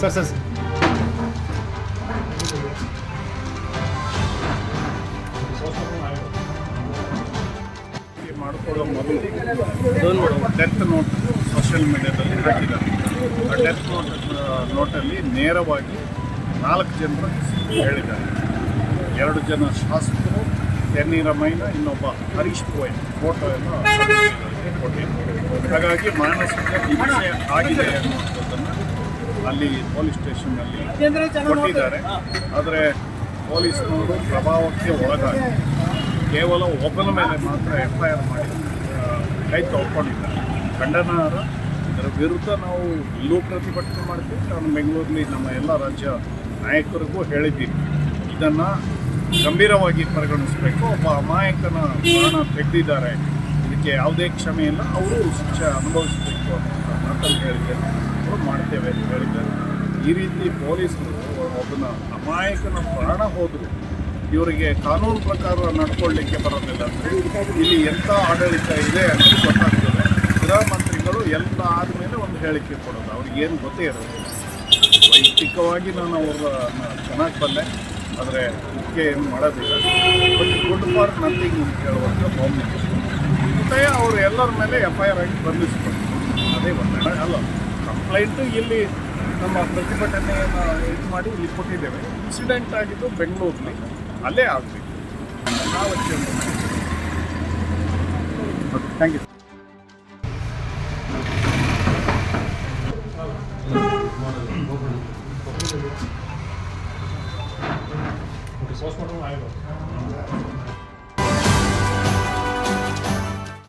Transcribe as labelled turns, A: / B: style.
A: Sir sir
B: ಮಾಡಿಕೊಳ್ಳೋ ಮೊದಲು death note social ಮೀಡಿಯಾದಲ್ಲಿ ಹಾಕಿದ್ದಾರೆ. ಆ ಡೆತ್ ನೋಟ್ ನೋಟಲ್ಲಿ ನೇರವಾಗಿ ನಾಲ್ಕು ಜನರು ಹೇಳಿದ್ದಾರೆ. ಎರಡು ಜನ ಶಾಸಕರು ಎನ್ನೀರಮೈನ ಇನ್ನೊಬ್ಬ ಹರೀಶ್ ಪೋಯ್. ಫೋಟೋ ಎಲ್ಲ ಕೊಟ್ಟಿದ್ದಾರೆ. ಹಾಗಾಗಿ ಮಾನಸಿಕ ಹಿಂಸೆ ಆಗಿದೆ ಅನ್ನುವಂಥದ್ದನ್ನು ಅಲ್ಲಿ ಪೊಲೀಸ್ ಸ್ಟೇಷನ್ನಲ್ಲಿ ಕೊಟ್ಟಿದ್ದಾರೆ. ಆದರೆ ಪೊಲೀಸ್ನವರು ಪ್ರಭಾವಕ್ಕೆ ಒಳಗಾಗಿ ಕೇವಲ ಒಬ್ಬನ ಮೇಲೆ ಮಾತ್ರ ಎಫ್ ಐ ಆರ್ ಮಾಡಿ ಕೈ ತೊಳ್ಕೊಂಡಿದ್ದಾರೆ. ಖಂಡನಾರ, ಇದರ ವಿರುದ್ಧ ನಾವು ಇಲ್ಲೂ ಪ್ರತಿಭಟನೆ ಮಾಡ್ತೀವಿ. ನಾನು ಬೆಂಗಳೂರಲ್ಲಿ ನಮ್ಮ ಎಲ್ಲ ರಾಜ್ಯ ನಾಯಕರಿಗೂ ಹೇಳಿದ್ದೀನಿ ಇದನ್ನು ಗಂಭೀರವಾಗಿ ಪರಿಗಣಿಸಬೇಕು. ಒಬ್ಬ ಅಮಾಯಕನ ಪ್ರಾಣ ತೆಗೆದಿದ್ದಾರೆ. ಇದಕ್ಕೆ ಯಾವುದೇ ಕ್ಷಮೆ ಅವರು ಶಿಕ್ಷೆ ಅನುಭವಿಸಬೇಕು ಅಂತ ಮಾತನ್ನು ಹೇಳಿದ್ದೇನೆ ಅವರು ಮಾಡ್ತೇವೆ ಅಂತ ಹೇಳಿದ್ದಾರೆ ಈ ರೀತಿ ಪೊಲೀಸರು ಒಬ್ಬನ ಅಮಾಯಕನ ಪ್ರಾಣ ಹೋದರು. ಇವರಿಗೆ ಕಾನೂನು ಪ್ರಕಾರ ನಡ್ಕೊಳ್ಳಿಕ್ಕೆ ಬರೋದಿಲ್ಲ ಇಲ್ಲಿ ಎಂಥ ಆಡಳಿತ ಇದೆ ಅನ್ನೋದು ಗೊತ್ತಾಗ್ತದೆ. ಗೃಹ ಮಂತ್ರಿಗಳು ಎಲ್ಲ ಆದಮೇಲೆ ಒಂದು ಹೇಳಿಕೆ ಕೊಡೋದು. ಅವ್ರಿಗೆ ಏನು ಗೊತ್ತೇ ಇರೋದಿಲ್ಲ. ವೈಯಕ್ತಿಕವಾಗಿ ನಾನು ಅವ್ರನ್ನ ಚೆನ್ನಾಗಿ ಬಂದೆ. ಆದರೆ ಮುಖ್ಯ ಏನು ಮಾಡೋದಿಲ್ಲ. ಬಟ್ ಗುಡ್ ಫಾರ್ ನಥಿಂಗ್ ಅಂತ ಹೋಮ್ ಮಿನಿಸ್ಟರ್ ಮತ್ತೆ ಅವರು ಎಲ್ಲರ ಮೇಲೆ ಎಫ್ ಐ ಆರ್ ಆಗಿ ಬಂಧಿಸ್ಬೇಕು ಅದೇ ಬಂದ ಅಲ್ಲ ಕಂಪ್ಲೇಂಟು ಇಲ್ಲಿ ನಮ್ಮ ಪ್ರತಿಭಟನೆಯನ್ನು ಇದು ಮಾಡಿ ಇಲ್ಲಿ ಕೊಟ್ಟಿದ್ದೇವೆ. ಇನ್ಸಿಡೆಂಟ್ ಆಗಿದ್ದು ಬೆಂಗಳೂರಲ್ಲಿ ಅಲ್ಲೇ ಆಗಬೇಕು. ನಾವು thank you
C: Okay, sauce mutton आएगा